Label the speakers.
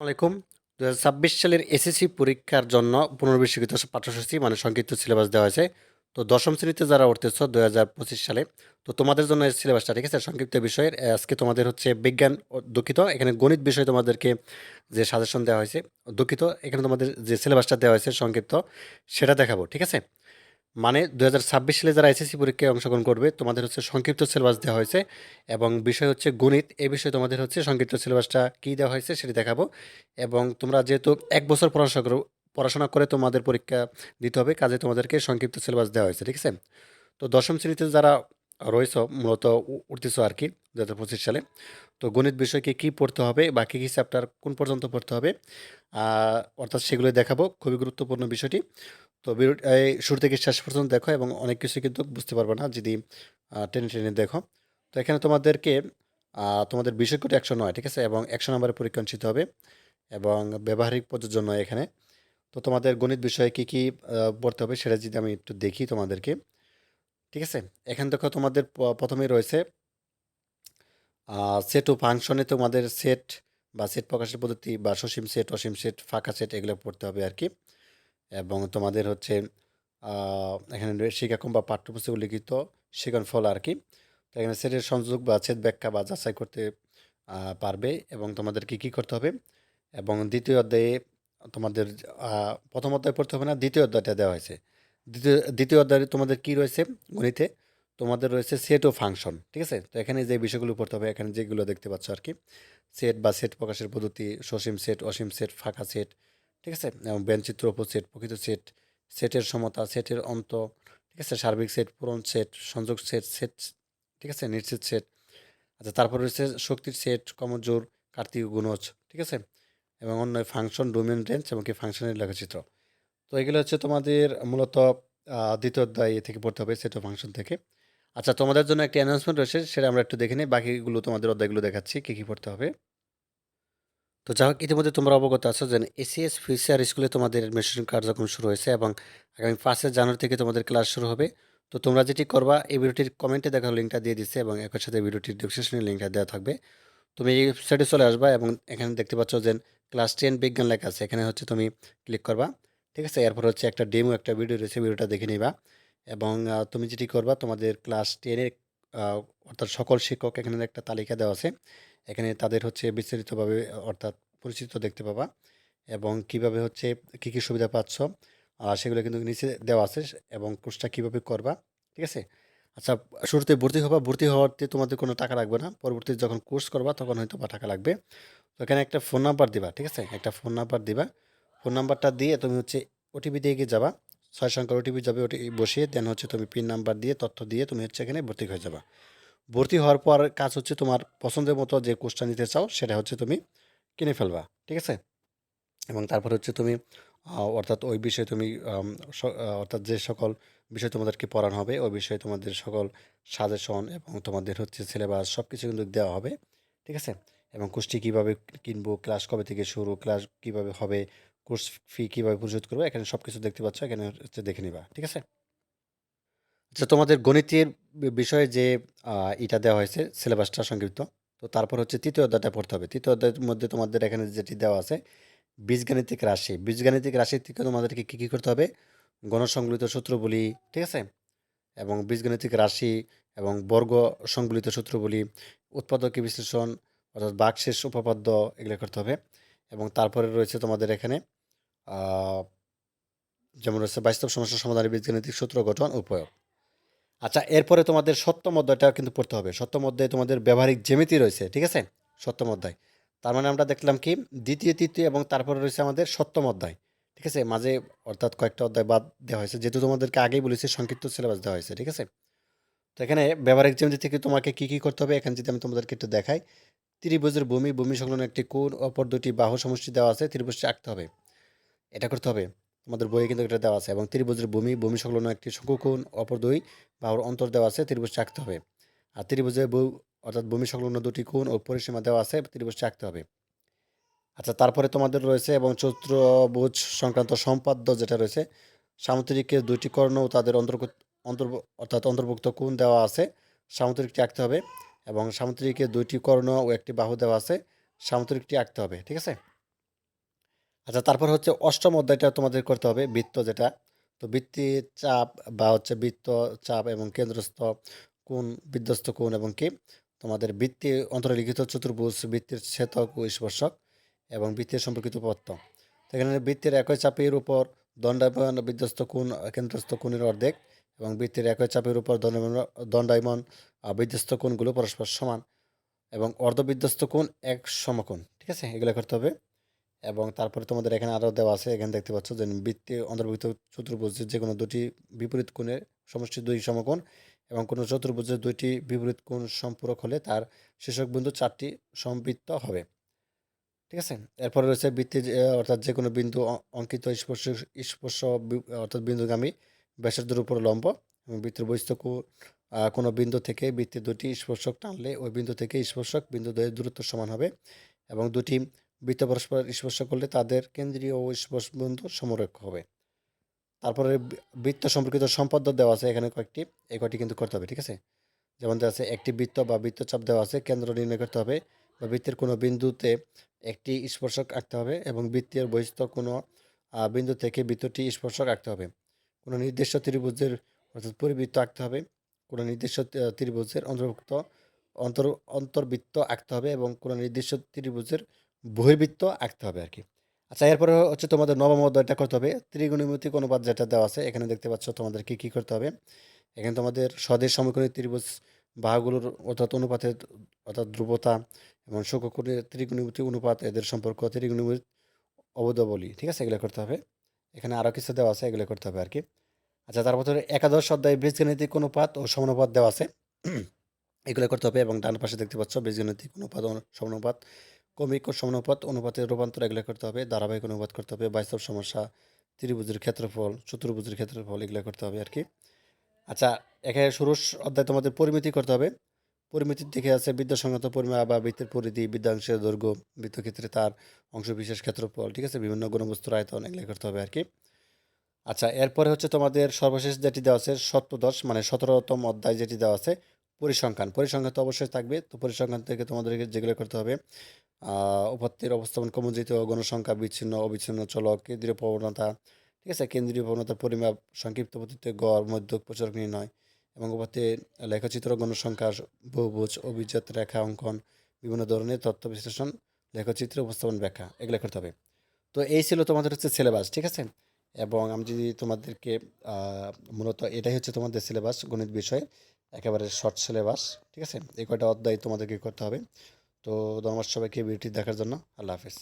Speaker 1: আলাইকুম। দু ছাব্বিশ সালের এসএসসি পরীক্ষার জন্য পুনর্বিশ্বকৃত পাঠ্যসূচি মানে সংক্ষিপ্ত সিলেবাস দেওয়া হয়েছে। তো দশম শ্রেণীতে যারা উঠতেছ দু হাজার পঁচিশ সালে, তো তোমাদের জন্য এই সিলেবাসটা, ঠিক আছে? সংক্ষিপ্ত বিষয়ের আজকে তোমাদের হচ্ছে বিজ্ঞান দুঃখিত। এখানে গণিত বিষয়ে তোমাদেরকে যে সাজেশন দেওয়া হয়েছে, দুঃখিত। এখানে তোমাদের যে সিলেবাসটা দেওয়া হয়েছে সংক্ষিপ্ত, সেটা দেখাবো, ঠিক আছে? মানে দু হাজার ছাব্বিশ সালে যারা এসএসসি পরীক্ষায় অংশগ্রহণ করবে, তোমাদের হচ্ছে সংক্ষিপ্ত সিলেবাস দেওয়া হয়েছে এবং বিষয় হচ্ছে গণিত। এই বিষয়ে তোমাদের হচ্ছে সংক্ষিপ্ত সিলেবাসটা কী দেওয়া হয়েছে সেটি দেখাবো। এবং তোমরা যেহেতু এক বছর পড়াশোনা করো, পড়াশোনা করে তোমাদের পরীক্ষা দিতে হবে, কাজে তোমাদেরকে সংক্ষিপ্ত সিলেবাস দেওয়া হয়েছে, ঠিক আছে? তো দশম শ্রেণীতে যারা রয়েছ, মূলত উঠতেছো আর কি দু হাজার পঁচিশ সালে, তো গণিত বিষয়কে কী পড়তে হবে বা কী কী চ্যাপ্টার কোন পর্যন্ত পড়তে হবে অর্থাৎ সেগুলো দেখাবো, খুবই গুরুত্বপূর্ণ বিষয়টি। তো এই শুরু থেকে শেষ পর্যন্ত দেখো এবং অনেক কিছু কিন্তু বুঝতে পারবে না যদি টেনে টেনে দেখো। তো এখানে তোমাদেরকে তোমাদের বিষয় কোটি একশো নয়, ঠিক আছে? এবং একশো নম্বরের পরীক্ষা অনুষ্ঠিত হবে এবং ব্যবহারিক প্রযোজ্য নয় এখানে। তো তোমাদের গণিত বিষয়ে কী কী পড়তে হবে সেটা যদি আমি একটু দেখি তোমাদেরকে, ঠিক আছে? এখান থেকে তোমাদের প- প্রথমেই রয়েছে সেট ও ফাংশনে তোমাদের সেট বা সেট প্রকাশের পদ্ধতি বা সসীম সেট অসীম সেট ফাঁকা সেট এগুলো পড়তে হবে আর কি। এবং তোমাদের হচ্ছে এখানে শিক্ষাক্রম বা পাঠ্যপুস্তক লিখিত শিখন ফল আর কি। তো এখানে সেটের সংযোগ বা ছেদ ব্যাখ্যা বা যাচাই করতে পারবে এবং তোমাদেরকে কী করতে হবে? এবং দ্বিতীয় অধ্যায়ে তোমাদের প্রথম অধ্যায় পড়তে হবে না, দ্বিতীয় অধ্যায়টা দেওয়া হয়েছে। দ্বিতীয় দ্বিতীয় অধ্যায়ে তোমাদের কী রয়েছে? গণিতে তোমাদের রয়েছে সেট ও ফাংশন ঠিক আছে? তো এখানে যে বিষয়গুলো পড়তে হবে, এখানে যেগুলো দেখতে পাচ্ছ আর কি। সেট বা সেট প্রকাশের পদ্ধতি, সসীম সেট অসীম সেট ফাঁকা সেট ঠিক আছে? এবং ব্যঞ্চিত্র উপসেট প্রকৃত সেট সেটের সমতা সেটের অন্ত, ঠিক আছে? সার্বিক সেট পূরণ সেট সংযোগ সেট সেট ঠিক আছে? নিশ্চিত সেট আচ্ছা তারপর রয়েছে শক্তির সেট কমজোর, কার্তিক, গুণজ, ঠিক আছে? এবং অন্য ফাংশন ডোমেন রেঞ্জ এবং কি ফাংশনের লেখচিত্র। তো এগুলো হচ্ছে তোমাদের মূলত দ্বিতীয় অধ্যায় থেকে পড়তে হবে সেট ফাংশন থেকে। আচ্ছা তোমাদের জন্য একটি অ্যানাউন্সমেন্ট রয়েছে, সেটা আমরা একটু দেখে নিই, বাকিগুলো তোমাদের অধ্যায়গুলো দেখাচ্ছি, কী কী পড়তে হবে। তো যা হোক, ইতিমধ্যে তোমরা অবগত আছো যে এসিএস ফিউচার স্কুলে তোমাদের অ্যাডমিশন কার্যক্রম শুরু হয়েছে এবং আগামী পাঁচই জানুয়ারি থেকে তোমাদের ক্লাস শুরু হবে। তো তোমরা যেটি করবা, এই ভিডিওটির কমেন্টে দেখার লিঙ্কটা দিয়ে দিচ্ছে এবং একই সাথে ভিডিওটির ডিসক্রিপশনে লিঙ্কটা দেওয়া থাকবে। তুমি এই ওয়েবসাইটে চলে আসবা এবং এখানে দেখতে পাচ্ছ যে ক্লাস টেন বিজ্ঞান লেখা আছে, এখানে হচ্ছে তুমি ক্লিক করবা। ঠিক আছে? এরপর হচ্ছে একটা ডেমো একটা ভিডিও রয়েছে ভিডিওটা দেখে নিবা। এবং তুমি যেটি করবা, তোমাদের ক্লাস টেনের অর্থাৎ সকল শিক্ষক এখানে একটা তালিকা দেওয়া আছে। এখানে তাদের হচ্ছে বিস্তারিতভাবে, অর্থাৎ পরিচিত দেখতে পাবা এবং কীভাবে হচ্ছে কী কী সুবিধা পাচ্ছ সেগুলো কিন্তু নিচে দেওয়া আছে এবং কোর্সটা কীভাবে করবা, ঠিক আছে? আচ্ছা শুরুতে ভর্তি হবা, ভর্তি হওয়াতে তোমাদের কোনো টাকা লাগবে না। পরবর্তীতে যখন কোর্স করবা তখন হয়তো বা টাকা লাগবে। তো এখানে একটা ফোন নাম্বার দিবা, ঠিক আছে? একটা ফোন নাম্বার দিবা। ফোন নাম্বারটা দিয়ে তুমি হচ্ছে ওটিপি দিয়ে গিয়ে যাবা। ছয় সংখ্যার ওটিপি যাবে ওটি বসিয়ে, দেন হচ্ছে তুমি পিন নাম্বার দিয়ে, তথ্য দিয়ে তুমি হচ্ছে এখানে ভর্তি হয়ে যাবা। ভর্তি হওয়ার পর কাজ হচ্ছে তোমার পছন্দের মতো যে কোর্সটা নিতে চাও, সেটা হচ্ছে তুমি কিনে ফেলবা, ঠিক আছে? এবং তারপর হচ্ছে তুমি অর্থাৎ ওই বিষয়ে তুমি অর্থাৎ যে সকল বিষয় তোমাদেরকে পড়ানো হবে, ওই বিষয়ে তোমাদের সকল সাজেশন এবং তোমাদের হচ্ছে সিলেবাস সব কিছু কিন্তু দেওয়া হবে, ঠিক আছে? এবং কোর্সটি কীভাবে কিনবো ক্লাস কবে থেকে শুরু ক্লাস কীভাবে হবে কোর্স ফি কীভাবে পরিশোধ করব, এখানে সব কিছু দেখতে পাচ্ছ, এখানে হচ্ছে দেখে নিবা, ঠিক আছে? আচ্ছা তোমাদের গণিতের বিষয়ে যে এটা দেওয়া হয়েছে সিলেবাসটা সংক্ষিপ্ত। তো তারপর হচ্ছে তৃতীয় অধ্যায়টা পড়তে হবে। তৃতীয় অধ্যায়ের মধ্যে তোমাদের এখানে যেটি দেওয়া আছে, বীজগাণিতিক রাশি। বীজগাণিতিক রাশি থেকে তোমাদেরকে কী কী করতে হবে? গণসংবলিত সূত্রগুলি ঠিক আছে? এবং বীজগণিতিক রাশি এবং বর্গ সংবলিত সূত্রগুলি উৎপাদকীয় বিশ্লেষণ, অর্থাৎ বাকশেষ উপপাদ্য, এগুলো করতে হবে। এবং তারপরে রয়েছে তোমাদের এখানে যেমন রয়েছে বাস্তব সমস্যা সমাধানের বীজগাণিতিক সূত্র গঠন ও প্রয়োগ। আচ্ছা এরপরে তোমাদের সপ্তম অধ্যায়টা কিন্তু পড়তে হবে। সপ্তম অধ্যায়ে তোমাদের ব্যবহারিক জ্যামিতি রয়েছে, ঠিক আছে? সপ্তম অধ্যায়। তার মানে আমরা দেখলাম কি? দ্বিতীয়, তৃতীয় এবং তারপরে রয়েছে আমাদের সপ্তম অধ্যায়, ঠিক আছে? মাঝে অর্থাৎ কয়েকটা অধ্যায় বাদ দেওয়া হয়েছে, যেহেতু তোমাদেরকে আগেই বলেছি, সংক্ষিপ্ত সিলেবাস দেওয়া হয়েছে, ঠিক আছে? তো এখানে ব্যবহারিক জ্যামিতি থেকে তোমাকে কি কি করতে হবে? এখানে যদি আমি তোমাদেরকে একটু দেখাই। ত্রিভুজের ভূমি ভূমি সংলগ্ন একটি কোণ, অপর দুটি বাহু সমষ্টি দেওয়া আছে, ত্রিভুজটি আঁকতে হবে। এটা করতে হবে। তোমাদের বইয়ে কিন্তু এটা দেওয়া আছে এবং ত্রিভুজের ভূমি ভূমি সংলগ্ন একটি শঙ্কুকোণ অপর দুই বাহুর অন্তর দেওয়া আছে, ত্রিভুজ আঁকতে হবে। আর ত্রিভুজের অর্থাৎ ভূমি সংলগ্ন দুটি কোণ ও পরিসীমা দেওয়া আছে ত্রিভুজটি আঁকতে হবে। আচ্ছা তারপরে তোমাদের রয়েছে এবং চতুর্ভুজ সংক্রান্ত সম্পাদ্য যেটা রয়েছে সামুদ্রিকের দুইটি কর্ণ ও তাদের অন্তর্গত অন্তর্ভ অর্থাৎ অন্তর্ভুক্ত কোণ দেওয়া আছে সামুদ্রিকটি আঁকতে হবে এবং সামুদ্রিকের দুইটি কর্ণ ও একটি বাহু দেওয়া আছে, সামুদ্রিকটি আঁকতে হবে, ঠিক আছে? আচ্ছা তারপর হচ্ছে অষ্টম অধ্যায়টা তোমাদের করতে হবে, বৃত্ত যেটা। তো বৃত্তির চাপ বা হচ্ছে বৃত্ত চাপ এবং কেন্দ্রস্থ কোণ, বিধ্বস্ত কোণ এবং কি? তোমাদের বৃত্তি অন্তর্লিখিত চতুর্ভুজ বৃত্তির ছেদক ও স্পর্শক এবং বৃত্তের সম্পর্কিত পত্র এখানে বৃত্তের একই চাপের উপর দণ্ডায়মান বিধ্বস্ত কোণ, কেন্দ্রস্থ কোণের অর্ধেক এবং বৃত্তির একই চাপের উপর দণ্ডায়মান বিধ্বস্ত কোণগুলো পরস্পর সমান এবং অর্ধবিধ্বস্ত কোণ এক সমকোণ, ঠিক আছে? এগুলো করতে হবে। এবং তারপরে তোমাদের এখানে আরও দেওয়া আছে, এখানে দেখতে পাচ্ছ যে বৃত্তি, অন্তর্ভুক্ত চতুর্ভুজের যে কোনো দুটি বিপরীত কোণের সমষ্টি দুই সমকোণ এবং কোনো চতুর্ভুজের দুইটি বিপরীত কোণ সম্পূরক হলে তার শীর্ষক বিন্দু চারটি সম্পৃক্ত হবে। ঠিক আছে? এরপরে রয়েছে বৃত্তি অর্থাৎ যে কোনো বিন্দু অঙ্কিত স্পর্শ স্পর্শ অর্থাৎ বিন্দুগামী ব্যাসার্ধের উপর লম্ব বৃত্তের বৈশিষ্ট্য কোনো বিন্দু থেকে বৃত্তের দুটি স্পর্শক টানলে ওই বিন্দু থেকে স্পর্শক বিন্দু দ্বয়ের দূরত্ব সমান হবে এবং দুটি বৃত্ত পরস্পর স্পর্শ করলে তাদের কেন্দ্রীয় ও স্পর্শ বিন্দু সমরক্ষ হবে। তারপরে বৃত্ত সম্পর্কিত সম্পদ দেওয়া আছে এখানে কয়েকটি, এই কয়টি কিন্তু করতে হবে, ঠিক আছে? যেমন দেওয়া আছে, একটি বৃত্ত বা বৃত্তচাপ দেওয়া আছে, কেন্দ্র নির্ণয় করতে হবে বা বৃত্তের কোনো বিন্দুতে একটি স্পর্শক আঁকতে হবে এবং বৃত্তের বহিস্থ কোনো বিন্দু থেকে বৃত্তটি স্পর্শক আঁকতে হবে। কোনো নির্দিষ্ট ত্রিভুজের, অর্থাৎ পরিবৃত্ত আঁকতে হবে, কোনো নির্দিষ্ট ত্রিভুজের অন্তর্ভুক্ত অন্তর, অন্তর্বৃত্ত আঁকতে হবে এবং কোনো নির্দিষ্ট ত্রিভুজের বহির্বৃত্ত আঁকতে হবে আর কি আচ্ছা এরপরে হচ্ছে তোমাদের নবম অধ্যায়টা করতে হবে। ত্রিগুণিমিতিক অনুপাত যেটা দেওয়া আছে, এখানে দেখতে পাচ্ছ তোমাদের কী কী করতে হবে। এখানে তোমাদের স্বদেশ সমকোণী ত্রিভুজ বাহুগুলোর অর্থাৎ অনুপাতের অর্থাৎ ধ্রুবতা এবং শোককোণের ত্রিগুণিমিতিক অনুপাত এদের সম্পর্ক, ত্রিগুণিমিত অবদবলি ঠিক আছে? এগুলো করতে হবে। এখানে আরও কিছু দেওয়া আছে, এগুলো করতে হবে আর কি আচ্ছা তারপর একাদশ অধ্যায় বীজগণিতিক অনুপাত ও সমানুপাত দেওয়া আছে। এগুলো করতে হবে এবং ডান পাশে দেখতে পাচ্ছ বীজগণিতিক অনুপাত ও সমানুপাত। কমিক ও সমানুপাত অনুপাতের রূপান্তর এগুলো করতে হবে, ধারাবাহিক অনুপাত করতে হবে বাস্তব সমস্যা, ত্রিভুজের ক্ষেত্রফল, চতুর্ভুজের ক্ষেত্রফল এগুলো করতে হবে আর কি আচ্ছা এখানে ষোড়শ অধ্যায় তোমাদের পরিমিতি করতে হবে। পরিমিতির দিকে আছে বিদ্যাসংগত পরিমাপ বা বৃত্তের পরিধি, বিদ্যাংশের দৈর্ঘ্য বৃত্তক্ষেত্রে তার অংশ বিশেষ ক্ষেত্রফল, ঠিক আছে? বিভিন্ন গণবস্তুর আয়তন এগুলো করতে হবে আর কি আচ্ছা এরপরে হচ্ছে তোমাদের সর্বশেষ যেটি দেওয়া আছে, সপ্তদশ মানে সতেরোতম অধ্যায় যেটি দেওয়া আছে, পরিসংখ্যান। পরিসংখ্যান তো অবশ্যই থাকবে। তো পরিসংখ্যান থেকে তোমাদেরকে যেগুলো করতে হবে উপাত্তের অবস্থান কমজিত গণসংখ্যা বিচ্ছিন্ন, অবিচ্ছিন্ন, চলক, কেন্দ্রীয় প্রবণতা, ঠিক আছে? কেন্দ্রীয় প্রবণতার পরিমাপ সংক্ষিপ্ত পদ্ধতিতে গড়, মধ্য, প্রচারক নির্ণয় এবং উপাত্তে লেখচিত্র, গণসংখ্যা, বহুভুজ, অভিজাত রেখা, অঙ্কন, বিভিন্ন ধরনের তথ্য বিশ্লেষণ, লেখচিত্র, উপস্থাপন ব্যাখ্যা এগুলো করতে হবে। তো এই ছিল তোমাদের হচ্ছে সিলেবাস ঠিক আছে? এবং আমি যদি তোমাদেরকে মূলত এটাই হচ্ছে তোমাদের সিলেবাস গণিত বিষয়, একেবারে শর্ট সিলেবাস ঠিক আছে? এই কয়টা অধ্যায় তোমাদেরকে করতে হবে। তো ধন্যবাদ সবাইকে ভিডিওটি দেখার জন্য আল্লাহ হাফেজ।